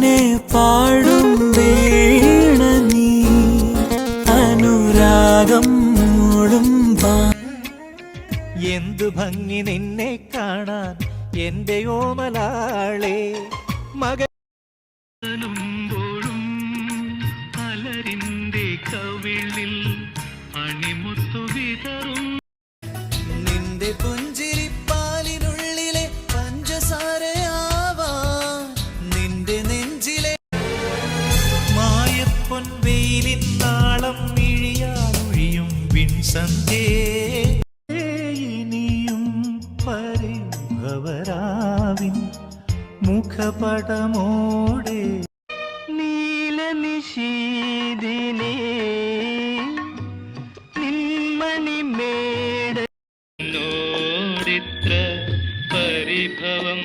താനെ പാടും വീണ നീ. അനുരാഗം മൂടും പാ. എന്തു ഭംഗി നിന്നെ കാണാൻ എന്റെ ഓമലാളെ. മകൻ അലരിന്റെ കവിളിൽ അണിമുത്തു വിതറും. നിന്റെ പുഞ്ചിരിപ്പാലിനുള്ളിലെ പൊൻവെയിലിൻ നാളം മിഴിയാളൊഴിയും വിൻസന്ധ്യേ ഇനിയും പരിഭവരാവിൻ മുഖപടമോടെ. നീല നിഷീദിനെ നിന്മണിമേട പരിഭവം